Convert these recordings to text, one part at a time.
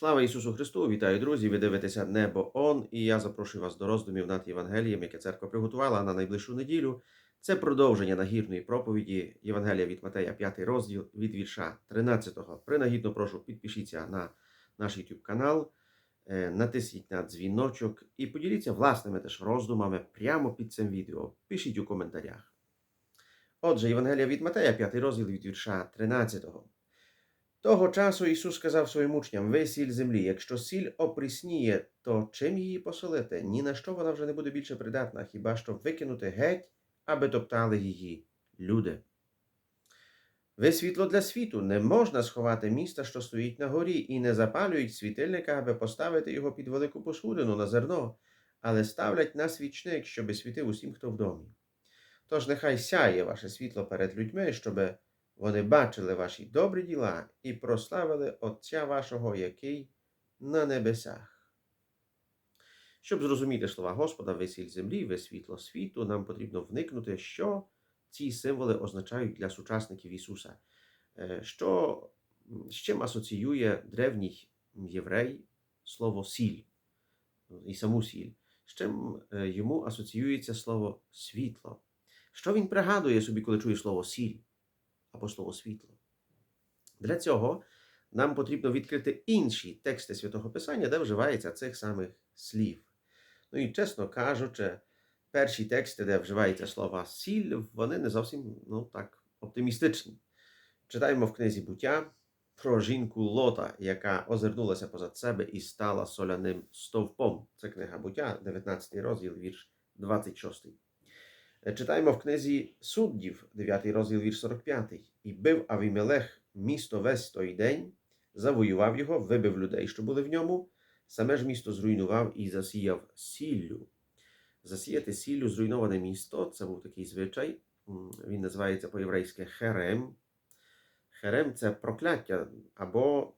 Слава Ісусу Христу! Вітаю, друзі! Ви дивитеся Небо Он, і я запрошую вас до роздумів над Євангелієм, яке церква приготувала на найближчу неділю. Це продовження нагірної проповіді Євангелія від Матея, 5 розділ від вірша 13. Принагідно прошу підпишіться на наш YouTube канал, е, натисніть на дзвіночок і поділіться власними теж роздумами прямо під цим відео. Пишіть у коментарях. Отже, Євангелія від Матея, 5 розділ від вірша 13. Того часу Ісус сказав своїм учням: Ви сіль землі. Якщо сіль опрісніє, то чим її посолити? Ні на що вона вже не буде більше придатна, хіба що викинути геть, аби топтали її люди. Ви світло для світу, не можна сховати міста, що стоїть на горі, і не запалюють світильника, аби поставити його під велику посудину на зерно, але ставлять на свічник, щоби світив усім, хто в домі. Тож нехай сяє ваше світло перед людьми, щоби вони бачили ваші добрі діла і прославили Отця вашого, який на небесах. Щоб зрозуміти слова Господа, весіль землі, ви світло світу, нам потрібно вникнути, що ці символи означають для сучасників Ісуса, Е, що, з чим асоціює древній єврей слово сіль і саму сіль, з чим е, йому асоціюється слово світло. Що він пригадує собі, коли чує слово сіль? Або слово світло. Для цього нам потрібно відкрити інші тексти Святого Писання, де вживається цих самих слів. Ну і чесно кажучи, перші тексти, де вживається слова сіль, вони не зовсім ну, так, оптимістичні. Читаємо в книзі буття про жінку Лота, яка озирнулася позад себе і стала соляним стовпом. Це книга буття, 19 розділ, вірш 26. Читаємо в книзі суддів, 9 розділ вірш 45. І бив Авімелех місто весь той день, завоював його, вибив людей, що були в ньому, саме ж місто зруйнував і засіяв сіллю. Засіяти сіллю зруйноване місто це був такий звичай. Він називається по-єврейськи херем. Херем це прокляття або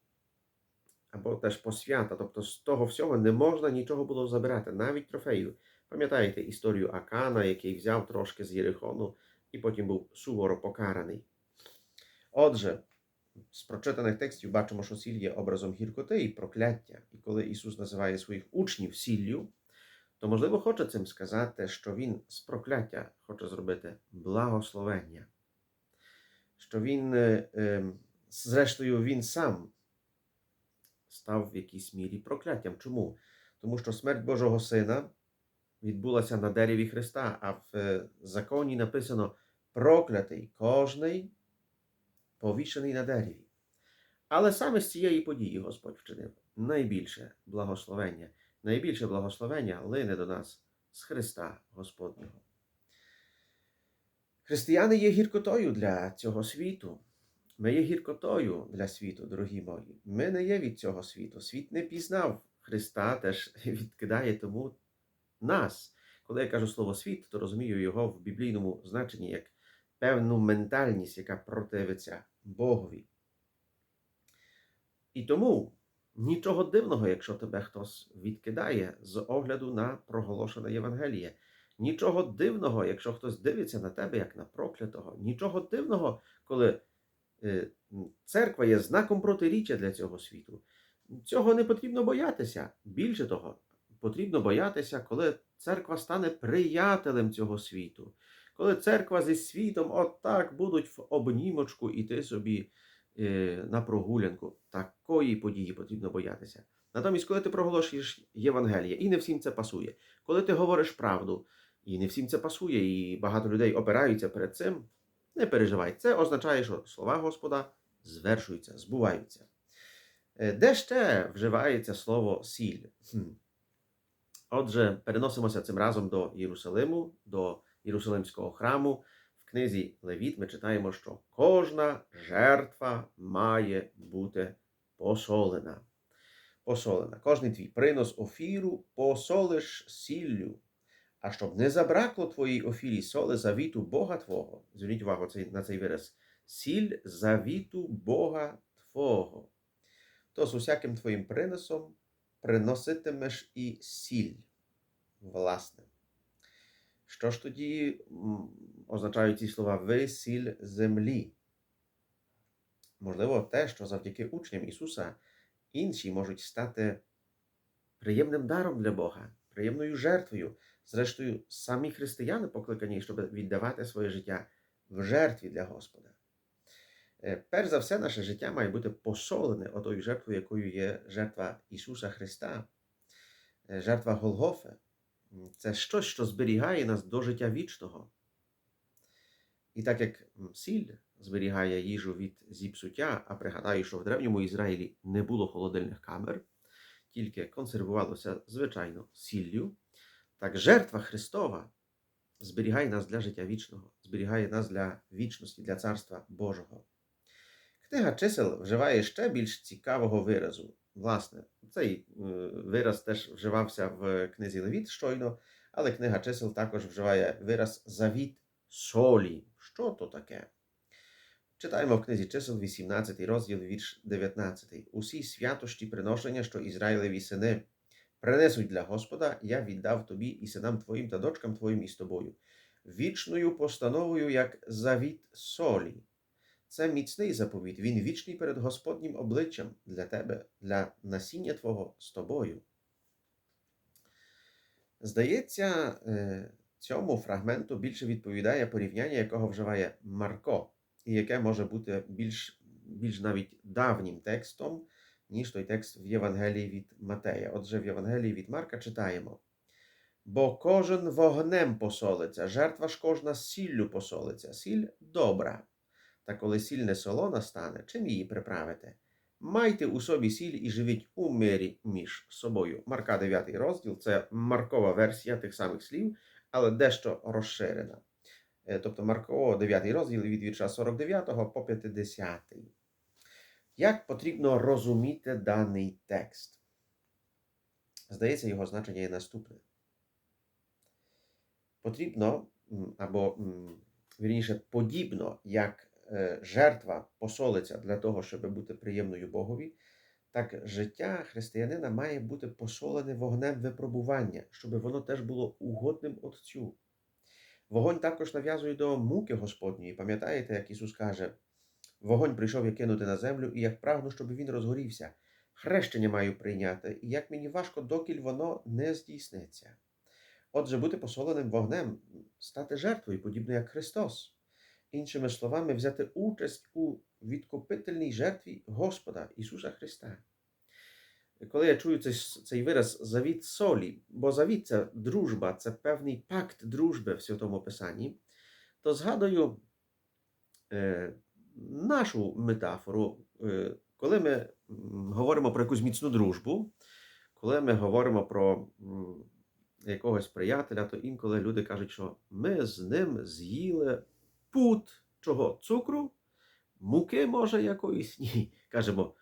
або теж посвята. Тобто з того всього не можна нічого було забирати, навіть трофеїв. Пам'ятаєте історію Акана, який взяв трошки з Єрихону і потім був суворо покараний. Отже, з прочитаних текстів бачимо, що сіль є образом гіркоти і прокляття. І коли Ісус називає своїх учнів сіллю, то, можливо, хоче цим сказати, що Він з прокляття хоче зробити благословення, що Він, зрештою, Він сам став в якійсь мірі прокляттям. Чому? Тому що смерть Божого Сина відбулася на дереві Христа, а в законі написано проклятий кожний повішений на дереві. Але саме з цієї події Господь вчинив найбільше благословення, найбільше благословення лине до нас з Христа Господнього. Християни є гіркотою для цього світу. Ми є гіркотою для світу, дорогі мої. Ми не є від цього світу. Світ не пізнав Христа, теж відкидає тому нас. Коли я кажу слово світ, то розумію його в біблійному значенні як певну ментальність, яка противиться Богові. І тому нічого дивного, якщо тебе хтось відкидає з огляду на проголошене Євангеліє. Нічого дивного, якщо хтось дивиться на тебе як на проклятого. Нічого дивного, коли е, церква є знаком протиріччя для цього світу. Цього не потрібно боятися. Більше того, потрібно боятися, коли церква стане приятелем цього світу. Коли церква зі світом отак будуть в обнімочку іти собі е, на прогулянку, такої події потрібно боятися. Натомість, коли ти проголошуєш Євангеліє, і не всім це пасує, коли ти говориш правду, і не всім це пасує, і багато людей опираються перед цим, не переживай. Це означає, що слова Господа звершуються, збуваються. Е, де ще вживається слово сіль? Отже, переносимося цим разом до Єрусалиму, до Єрусалимського храму. В книзі Левіт ми читаємо, що кожна жертва має бути посолена. Посолена. Кожний твій принос офіру посолиш сіллю. А щоб не забракло твоїй офірі соли завіту Бога Твого. Зверніть увагу на цей вираз. Сіль завіту Бога Твого. То з усяким твоїм приносом приноситимеш і сіль, власне. Що ж тоді означають ці слова ви сіль землі? Можливо, те, що завдяки учням Ісуса інші можуть стати приємним даром для Бога, приємною жертвою. Зрештою, самі християни покликані, щоб віддавати своє життя в жертві для Господа. Е, Перш за все, наше життя має бути посолене отою жертвою, якою є жертва Ісуса Христа, Е, жертва Голгофи. Це щось, що зберігає нас до життя вічного. І так як сіль зберігає їжу від зіпсуття, а пригадаю, що в древньому Ізраїлі не було холодильних камер, тільки консервувалося звичайно сіллю, так жертва Христова зберігає нас для життя вічного, зберігає нас для вічності, для Царства Божого. Книга чисел вживає ще більш цікавого виразу. Власне, цей е, вираз теж вживався в книзі Левіт щойно, але книга чисел також вживає вираз завіт солі. Що то таке? Читаємо в книзі чисел 18 розділ, вірш 19. Усі святощі приношення, що Ізраїлеві сини принесуть для Господа, я віддав тобі і синам твоїм та дочкам твоїм із тобою, вічною постановою, як завіт солі. Це міцний заповіт, він вічний перед Господнім обличчям для тебе, для насіння Твого з тобою. Здається, е, цьому фрагменту більше відповідає порівняння, якого вживає Марко, і яке може бути більш, більш навіть давнім текстом, ніж той текст в Євангелії від Матея. Отже, в Євангелії від Марка читаємо. Бо кожен вогнем посолиться, жертва ж кожна сіллю посолиться. Сіль добра. Та коли сіль не солона стане, чим її приправити? Майте у собі сіль і живіть у мирі між собою. Марка 9 розділ це маркова версія тих самих слів, але дещо розширена. Е, Тобто Марко 9 розділ від вірша 49 по 50. Як потрібно розуміти даний текст? Здається, його значення є наступне. Потрібно, або вірніше, подібно, як жертва посолиться для того, щоб бути приємною Богові, так життя християнина має бути посолене вогнем випробування, щоб воно теж було угодним Отцю. Вогонь також нав'язує до муки Господньої. Пам'ятаєте, як Ісус каже: Вогонь прийшов я кинути на землю, і як прагну, щоб він розгорівся. Хрещення маю прийняти, і як мені важко, докіль воно не здійсниться. Отже, бути посоленим вогнем, стати жертвою, подібно як Христос. Іншими словами, взяти участь у відкупительній жертві Господа Ісуса Христа. Коли я чую цей, цей вираз завіт солі, бо завіт це дружба, це певний пакт дружби в Святому Писанні, то згадую е, нашу метафору, е, коли ми говоримо про якусь міцну дружбу, коли ми говоримо про якогось приятеля, то інколи люди кажуть, що ми з ним з'їли пут чого? Цукру, муки, може, якоїсь? Ні. Кажемо,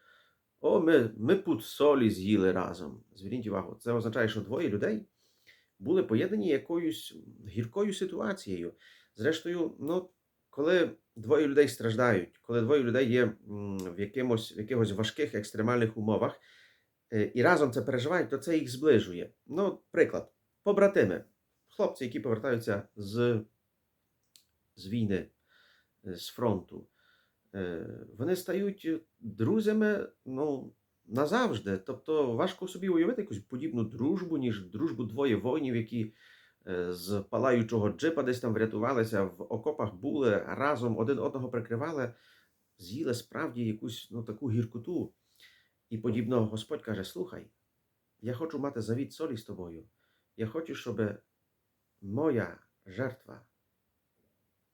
о, ми, ми пут солі з'їли разом. Зверніть увагу, це означає, що двоє людей були поєднані якоюсь гіркою ситуацією. Зрештою, ну, коли двоє людей страждають, коли двоє людей є в, якимось, в якихось важких екстремальних умовах, е, і разом це переживають, то це їх зближує. Ну, приклад, побратими, хлопці, які повертаються з, з війни, е, з фронту. Е, Вони стають друзями ну, назавжди. Тобто важко собі уявити якусь подібну дружбу, ніж дружбу двоє воїнів, які е, з палаючого джипа десь там врятувалися, в окопах були, разом один одного прикривали, з'їли справді якусь ну, таку гіркоту. І подібно Господь каже: Слухай, я хочу мати завіт солі з тобою. Я хочу, щоб моя жертва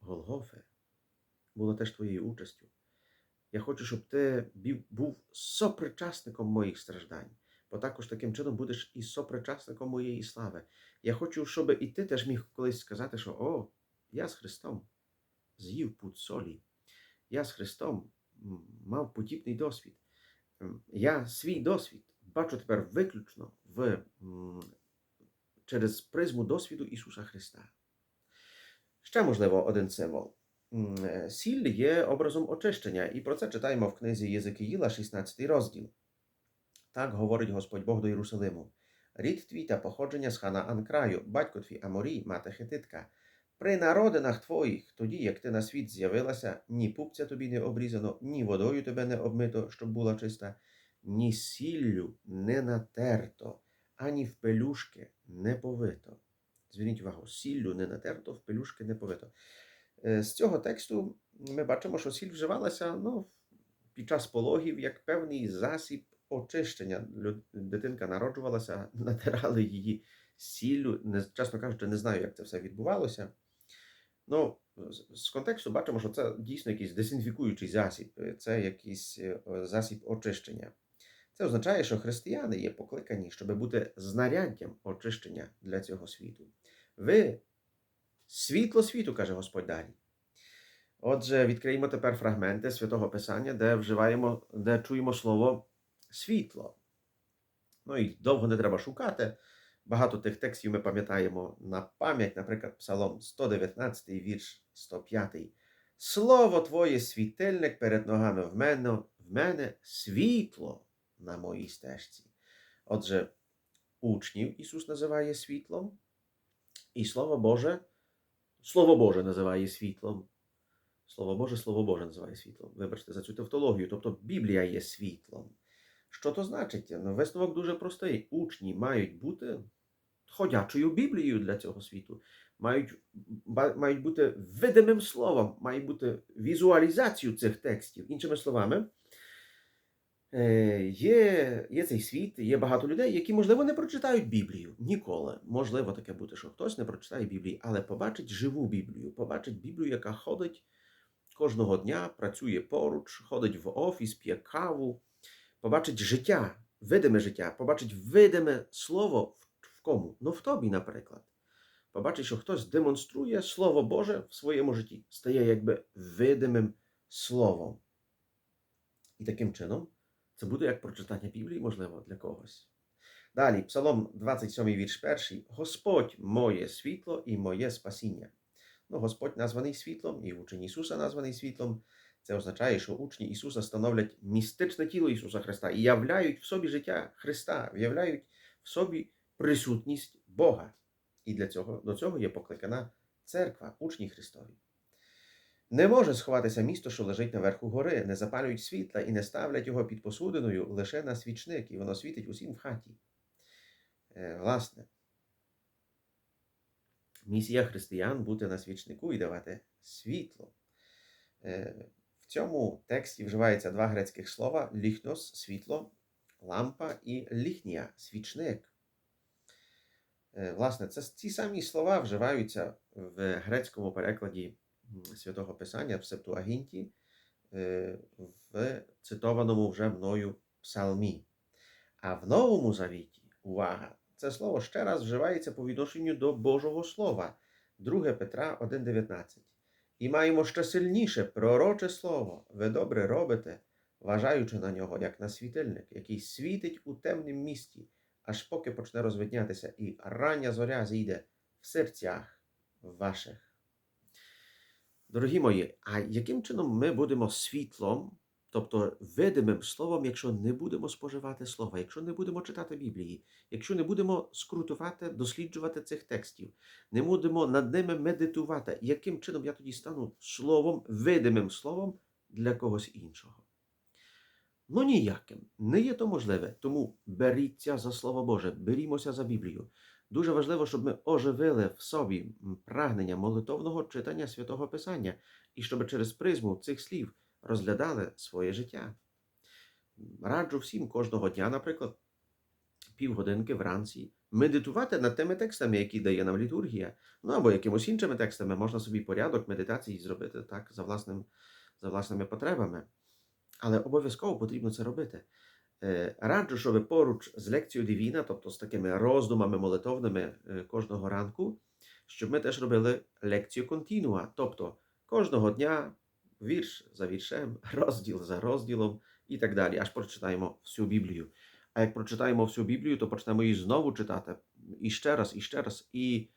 Голгофи була теж твоєю участю. Я хочу, щоб ти був сопричасником моїх страждань, бо також таким чином будеш і сопричасником моєї слави. Я хочу, щоб і ти теж міг колись сказати, що о, я з Христом з'їв пут солі. Я з Христом мав подібний досвід. Я свій досвід бачу тепер виключно в, через призму досвіду Ісуса Христа. Ще, можливо, один символ. Е, Сіль є образом очищення, і про це читаємо в книзі Єзекіїла, 16 розділ. Так говорить Господь Бог до Єрусалиму. Рід твій та походження з хана Анкраю, батько твій Аморій, мати Хетитка. При народинах твоїх, тоді як ти на світ з'явилася, ні пупця тобі не обрізано, ні водою тебе не обмито, щоб була чиста, ні сіллю не натерто, ані в пелюшки не повито. Зверніть увагу, сіллю не натерто, в пелюшки не повито. Е, З цього тексту ми бачимо, що сіль вживалася ну, під час пологів як певний засіб очищення. Дитинка народжувалася, натирали її сіллю. Чесно кажучи, не знаю, як це все відбувалося. Ну, з- з контексту бачимо, що це дійсно якийсь дезінфікуючий засіб, е, це якийсь е, засіб очищення. Це означає, що християни є покликані, щоб бути знаряддям очищення для цього світу. Ви світло світу, каже Господь далі. Отже, відкриємо тепер фрагменти святого Писання, де вживаємо, де чуємо слово світло. Ну і довго не треба шукати. Багато тих текстів ми пам'ятаємо на пам'ять, наприклад, Псалом 119, вірш 105. Слово Твоє світильник перед ногами в мене, в мене світло на моїй стежці. Отже, учнів Ісус називає світлом, і Слово Боже, Слово Боже називає світлом. Слово Боже, Слово Боже називає світлом. Вибачте за цю тавтологію. Тобто Біблія є світлом. Що то значить? Ну, висновок дуже простий. Учні мають бути ходячою Біблією для цього світу, мають, мають бути видимим словом, має бути візуалізацією цих текстів. Іншими словами, є, є цей світ, є багато людей, які, можливо, не прочитають Біблію ніколи. Можливо, таке бути, що хтось не прочитає Біблії, але побачить живу Біблію, побачить Біблію, яка ходить кожного дня, працює поруч, ходить в офіс, п'є каву, побачить життя, видиме життя, побачить видиме слово в кому? Ну, в тобі, наприклад. Побачить, що хтось демонструє Слово Боже в своєму житті, стає якби видимим словом. І таким чином це буде як прочитання Біблії, можливо, для когось. Далі, Псалом 27, вірш 1. Господь моє світло і моє спасіння. Ну, Господь названий світлом, і учень Ісуса названий світлом. Це означає, що учні Ісуса становлять містичне тіло Ісуса Христа і являють в собі життя Христа, виявляють в собі присутність Бога. І для цього, до цього є покликана церква, учні Христові. Не може сховатися місто, що лежить наверху гори, не запалюють світла і не ставлять його під посудиною лише на свічник, і воно світить усім в хаті. Е, власне, місія християн бути на свічнику і давати світло. Е, в цьому тексті вживається два грецьких слова: ліхнос світло, лампа і ліхнія свічник. Е, Власне, це ці самі слова вживаються в грецькому перекладі святого Писання в Септуагінті, е, в цитованому вже мною псалмі. А в Новому Завіті, увага, це слово ще раз вживається по відношенню до Божого Слова, 2 Петра 1,19. І маємо ще сильніше пророче слово. Ви добре робите, вважаючи на нього, як на світильник, який світить у темнім місті, аж поки почне розвиднятися, і рання зоря зійде в серцях ваших. Дорогі мої, а яким чином ми будемо світлом, тобто видимим словом, якщо не будемо споживати слова, якщо не будемо читати Біблії, якщо не будемо скрутувати, досліджувати цих текстів, не будемо над ними медитувати, яким чином я тоді стану словом, видимим словом для когось іншого? Ну ніяким. Не є то можливе. Тому беріться за Слово Боже, берімося за Біблію. Дуже важливо, щоб ми оживили в собі прагнення молитовного читання святого Писання і щоб через призму цих слів розглядали своє життя. Раджу всім кожного дня, наприклад, півгодинки вранці медитувати над тими текстами, які дає нам літургія, ну або якимось іншими текстами можна собі порядок медитації зробити так за, власним, за власними потребами. Але обов'язково потрібно це робити. Е, Раджу, щоб поруч з лекцією Дивіна, тобто з такими роздумами молитовними е, кожного ранку, щоб ми теж робили лекцію континуа, тобто кожного дня вірш за віршем, розділ за розділом і так далі, аж прочитаємо всю Біблію. А як прочитаємо всю Біблію, то почнемо її знову читати і ще раз, і ще раз, і,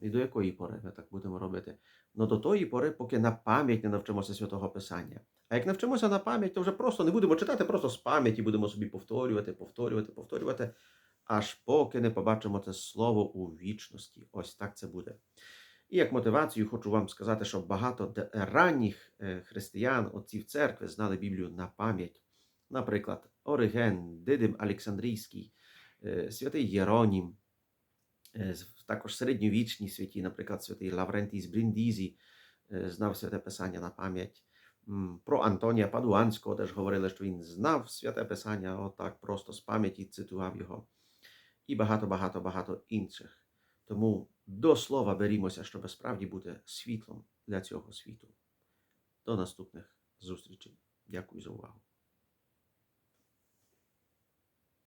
і до якої пори ми так будемо робити? Ну до тої пори, поки на пам'ять не навчимося святого Писання. А як навчимося на пам'ять, то вже просто не будемо читати, просто з пам'яті будемо собі повторювати, повторювати, повторювати, аж поки не побачимо це слово у вічності. Ось так це буде. І як мотивацію хочу вам сказати, що багато ранніх е, християн, отців церкви, знали Біблію на пам'ять. Наприклад, Ориген, Дидим Олександрійський, е, святий Єронім, е, також середньовічні святі, наприклад, святий Лаврентій з Бріндізі е, знав святе Писання на пам'ять. Про Антонія Падуанського теж говорили, що він знав святе Писання, отак просто з пам'яті цитував його. І багато, багато, багато інших. Тому до слова берімося, щоб справді бути світлом для цього світу. До наступних зустрічей. Дякую за увагу.